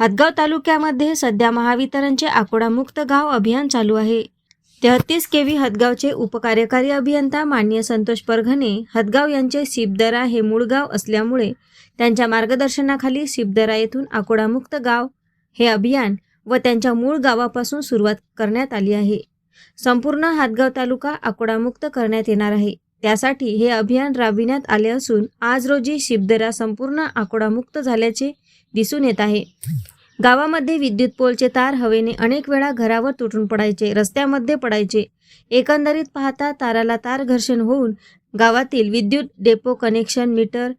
हदगाव तालुक्यामध्ये सध्या महावितरणचे आकोडामुक्त गाव अभियान चालू आहे. तेहतीस केवी हदगावचे उपकार्यकारी अभियंता मान्य संतोष परघणे हदगाव यांचे सिपदरा हे मूळ गाव असल्यामुळे त्यांच्या मार्गदर्शनाखाली सिपदरा येथून आकोडामुक्त गाव हे अभियान व त्यांच्या मूळ गावापासून सुरुवात करण्यात आली आहे. संपूर्ण हातगाव तालुका आकोडामुक्त करण्यात येणार आहे. त्यासाठी हे अभियान राबविण्यात आले असून आज रोजी शिबदरा संपूर्ण आकोडामुक्त झाल्याचे दिसून येत आहे. गावामध्ये विद्युत पोलचे तार हवेने अनेक वेळा घरावर तुटून पडायचे रस्त्यामध्ये पडायचे. एकंदरीत पाहता ताराला तार घर्षण होऊन गावातील विद्युत depot connection meter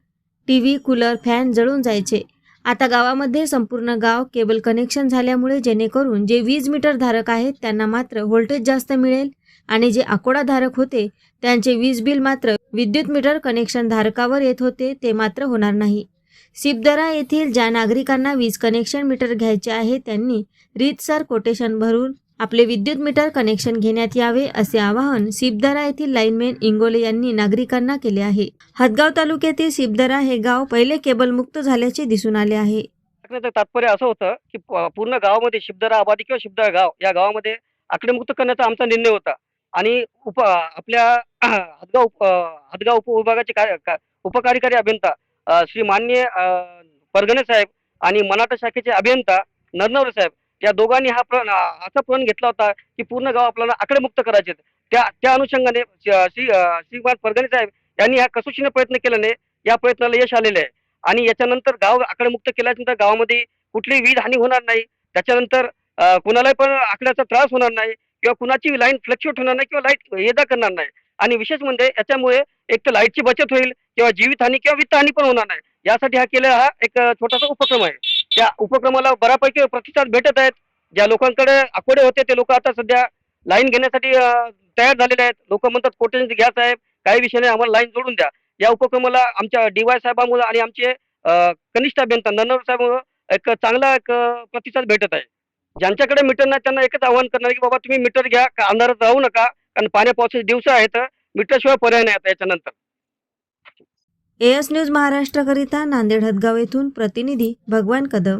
T V cooler fan जळून जायचे. आता गावामध्ये संपूर्ण गाव केबल कनेक्शन झाल्यामुळे जेणेकरून जे वीज मीटर धारक आहेत त्यांना मात्र व्होल्टेज जास्त मिळेल आणि जे आकोडा धारक होते त्यांचे वीज बिल मात्र विद्युत मीटर कनेक्शन धारकावर येत होते ते मात्र होणार नाही. सिपदरा येथील ज्या नागरिकांना वीज कनेक्शन मीटर घ्यायचे आहे त्यांनी रीतसर कोटेशन भरून आपले विद्युत मीटर कनेक्शन घेण्यात यावे असे आवाहन सिपदरा येथील लाईनमॅन इंगोले यांनी नागरिकांना केले आहे. हदगाव तालुक्यातील सिपदरा हे गाव पहिले केबल मुक्त झाल्याचे दिसून आले आहे. टाकण्याचं तात्पर्य असं होतं की पूर्ण गावामध्ये शिबदरा आबादी किंवा शिबदरा गाव या गावामध्ये आकडेमुक्त करण्याचा आमचा निर्णय होता. आणि उप आपल्या हदगाव हदगाव उपविभागाचे काय उपकार्यकारी अभियंता श्री मान्य परगणे साहेब आणि मराठा शाखेचे अभियंता नरनवरे साहेब या दोघांनी हा प्रण असा प्रण घेतला होता की पूर्ण गाव आपल्याला आकडेमुक्त करायचे त्या त्या अनुषंगाने श्री श्रीमान परगणे साहेब यांनी ह्या कसोशीने प्रयत्न केल्याने या प्रयत्नाला यश आलेले आहे. आणि याच्यानंतर गाव आकडेमुक्त केल्यानंतर गावामध्ये कुठलीही वीज हानी होणार नाही. त्याच्यानंतर कुणालाही पण आकड्याचा त्रास होणार नाही किंवा कुणाची लाईन फ्लक्च्युएट होणार नाही किंवा लाइट ये करणार नाही. आणि विशेष म्हणजे याच्यामुळे एक तर लाईटची बचत होईल किंवा जीवितहानी किंवा वित्तहानी पण होणार नाही. यासाठी हा केलेला हा एक छोटासा उपक्रम आहे. त्या उपक्रमाला बऱ्यापैकी प्रतिसाद भेटत आहेत. ज्या लोकांकडे आकोडे होते ते लोक आता सध्या लाईन घेण्यासाठी तयार झालेले आहेत. लोक म्हणतात कोटेशन घ्या साहेब काही विषय नाही आम्हाला लाईन जोडून द्या. या उपक्रमाला आमच्या डी वाय साहेबांमुळे आणि आमचे कनिष्ठ अभियंता नन्नर साहेबांमुळे एक चांगला एक प्रतिसाद भेटत आहे. ज्यांच्याकडे मीटर नाही त्यांना एकच आवाहन करणार की बाबा तुम्ही मीटर घ्या का अंधारात राहू नका कारण पाण्या पावसाचे दिवस आहेत मीटरशिवाय पर्याय नाही आता याच्यानंतर. एएस न्यूज महाराष्ट्राकरिता नांदेड हदगाव येथून प्रतिनिधी भगवान कदम.